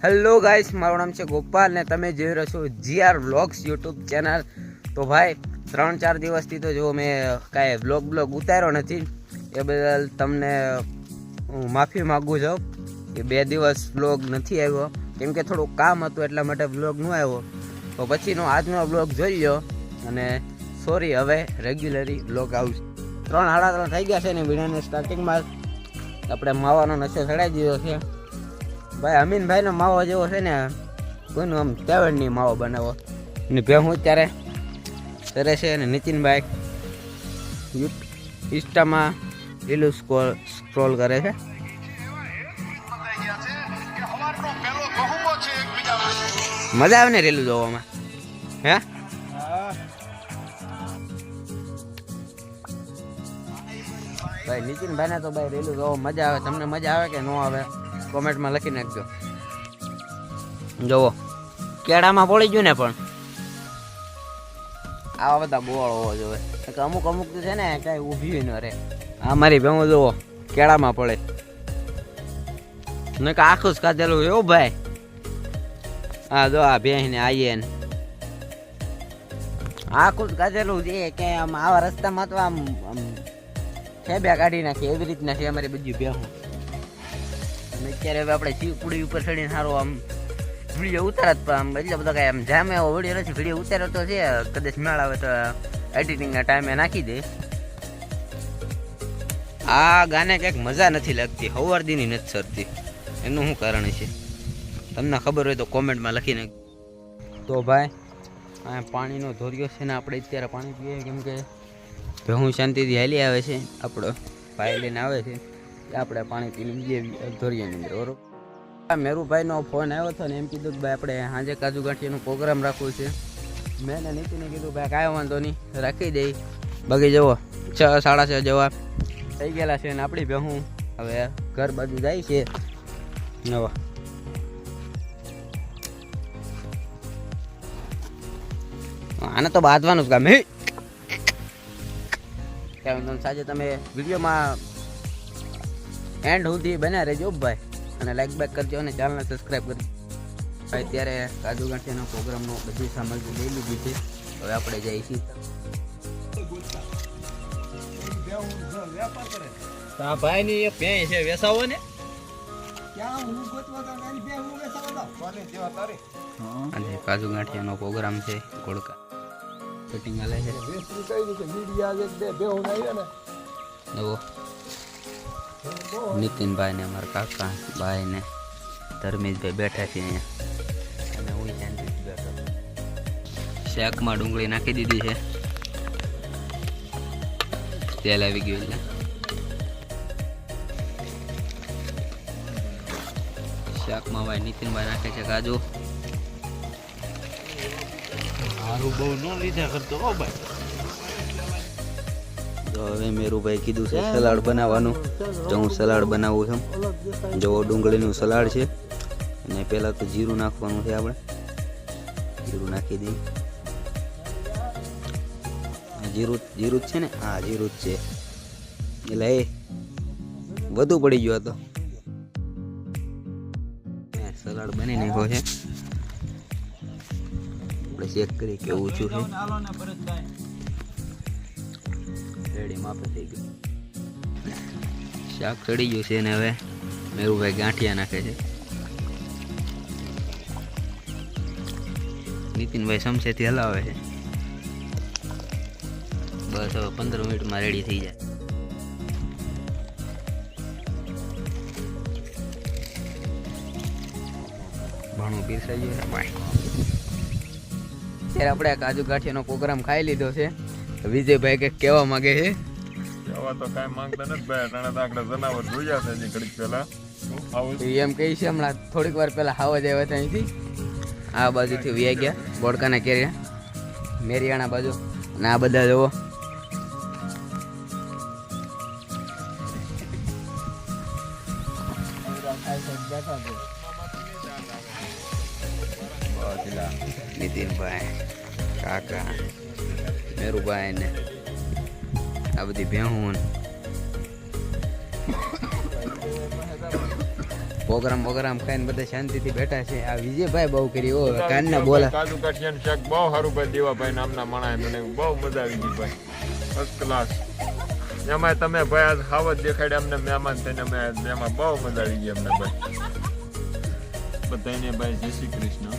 Hello guys મારું નામ છે ગોપાલ ને તમે જોઈ રહ્યો છો જીઆર વ્લોગ્સ યુટ્યુબ ચેનલ તો ભાઈ, ત્રણ ચાર દિવસથી તો જો મેં કાંઈ વ્લોગ બ્લોગ ઉતાર્યો નથી. એ બદલ તમને હું માફી માગું છું કે બે દિવસ વ્લોગ નથી આવ્યો. કેમ કે થોડું કામ હતું એટલા માટે વ્લોગ ન આવ્યો. તો પછીનો આજનો વ્લોગ જોઈ લો અને સોરી હવે રેગ્યુલરી વ્લોગ આવશે ત્રણ સાડા ત્રણ થઈ ગયા છે ને વિડીયોની સ્ટાર્ટિંગમાં આપણે માવાનો નશો ચડાવી દીધો છે. ભાઈ, અમીનભાઈનો માવો જેવો છે ને, કોઈનું આમ તેવડની માવો બનાવો. ને ભેહું અત્યારે કરે છે અને નીતિનભાઈ યુટ ઇન્સ્ટામાં રીલું સ્ક્રોલ સ્ક્રોલ કરે છે. મજા આવે ને રેલું જોવામાં? હે? ભાઈ, નીતિનભાઈને તો ભાઈ રેલું જોવા મજા આવે. તમને મજા આવે કે ન આવે? કોમેન્ટમાં લખી નાખજો. જુઓ કેળામાં પડી ગયું ને પણ. આવા બધા બોળ હોવો જોઈએ. અમુક અમુક તો છે ને કઈ ઊભી ન રહે. આ મારી ભેમો જુઓ કેળામાં પડે. ને આખું જ કાઢેલું એવું ભાઈ. હા જો આ ભેંસ ને આવીએ ને. આખું જ કાઢેલું છે. કે આમ આવા રસ્તામાં તો આમ આમ ઠેબ્યા કાઢી નાખી. એવી રીતના છે અમારી બધી ભેહું. અત્યારે હવે આપણે શિવપુડી ઉપર ચડીને સારો આમ વીડિયો ઉતારત, પણ આમ એટલે બધો કાંઈ આમ જામે એવો વીડિયો નથી. વીડિયો ઉતાર્યો તો છે, કદાચ મેળ આવે તો એડિટિંગના ટાઈમે નાખી દે. આ ગાને કંઈક મજા નથી લાગતી, હવારદીની નથી સરતી. એનું શું કારણ છે તમને ખબર હોય તો કોમેન્ટમાં લખીને તો ભાઈ, આ પાણીનો ધોર્યો છે ને આપણે અત્યારે પાણી પીએ, કેમ કે ભેહું શાંતિથી હાલી આવે છે, આપણો ભાઈ લઈને આવે છે. આપણે પાણી પીને જઈએ ધોરિયાની અંદર બરોબર? મેરુભાઈનો ફોન આવ્યો હતો ને, એમ કીધું કે ભાઈ, આપણે સાંજે કાજુ ગાંઠીનો પ્રોગ્રામ રાખવું છે. મેં ને નીતિને કીધું ભાઈ, કાંઈ વાંધો નહીં, રાખી દઈ બગી જવો છ, સાડા છ જવા થઈ ગયેલા છે ને આપણી ભેહું હવે ઘર બાજુ જાય છે. નવા. આને તો બાંધવાનું જ કામ, હે? સાંજે તમે વિડીયોમાં એન્ડ સુધી બન્યા રહેજો ભાઈ. અને લાઈક બેક કરજો અને ચેનલને સબસ્ક્રાઈબ કરજો. અત્યારે કાજુ ગાંઠિયાનો પ્રોગ્રામનો બધી સામગ્રી લઈ લીધી છે. હવે આપણે જઈએ છીએ આ ભાઈ ની એક ભેંસ છે વેસાવો ને? અને કાજુ ગાંઠિયાનો પ્રોગ્રામ છે ગોળકા શૂટિંગ હાલે છે. જુઓ. નીતિનભાઈ ને અમારા કાકા, ભાઈ ને ધર્મેશભાઈ બેઠા છે અહીંયા. અને શાકમાં ડુંગળી નાખી દીધી છે. તેલ આવી ગયું એટલે. શાકમાં ભાઈ નીતિનભાઈ નાખે છે કાજુ. સારું બહુ ન લીધા કરતો ભાઈ. તો હવે મેરુભાઈ કીધું છે સલાડ બનાવવાનું. તો હું સલાડ બનાવું છું. જો ડુંગળીનું સલાડ છે. અને પહેલાં તો જીરું નાખવાનું છે આપણે. જીરું નાખી દઈએ. જીરું જીરું જ છે ને? હા, જીરું જ છે. એટલે એ વધુ પડી ગયો હતો સલાડ બની નાખ્યો છે. આપણે ચેક કરી કેવું ઓછું છે. રેડી માપે થઈ ગયું. શાક ચડી ગયું છે ને હવે? મેરુભાઈ ગાંઠિયા નાખે છે. નીતિનભાઈ સમસેથી હલાવે છે. બસ હવે પંદર મિનિટમાં રેડી થઈ જાય. ઘણું પીરસાઈ ગયું અત્યારે આપણે કાજુ કાજુ ગાંઠિયાનો પ્રોગ્રામ ખાઈ લીધો છે. વિજયભાઈ કંઈક કેવા માંગે છે? એવા તો કાંઈ માંગતા નથી ભાઈ. અટાણે તો આપણે જનાવર જોયા છે હજી ઘડીક પહેલા. આવું એમ કહી છે હમણાં થોડીક વાર પહેલા હાવા જ આવ્યા હતા અહીંથી. આ બાજુથી વ્યાઈ ગયા કેરિયા. મેરિયાણા બાજુ. અને આ બધા જુઓ. નીતિનભાઈ કાકા. મેરુભાઈ ને આ બધી ભેહું પ્રોગ્રામ પ્રોગ્રામ ખાઈને બધા શાંતિથી બેઠા છે. આ વિજયભાઈ બહુ કરી ઓ કાનના બોલા. કાજુ કાઠિયાનું શાક બહુ સારું ભાઈ દેવાભાઈ નામના માણસે મને બહુ મજા આવી ગઈ ભાઈ. ફર્સ્ટ ક્લાસ એમાં તમે ભાઈ આજ હાવત દેખાડ્યા અમને મહેમાન થઈને અમે એમાં બહુ મજા આવી ગઈ અમને ભાઈ. બધાને ભાઈ જય શ્રી કૃષ્ણ.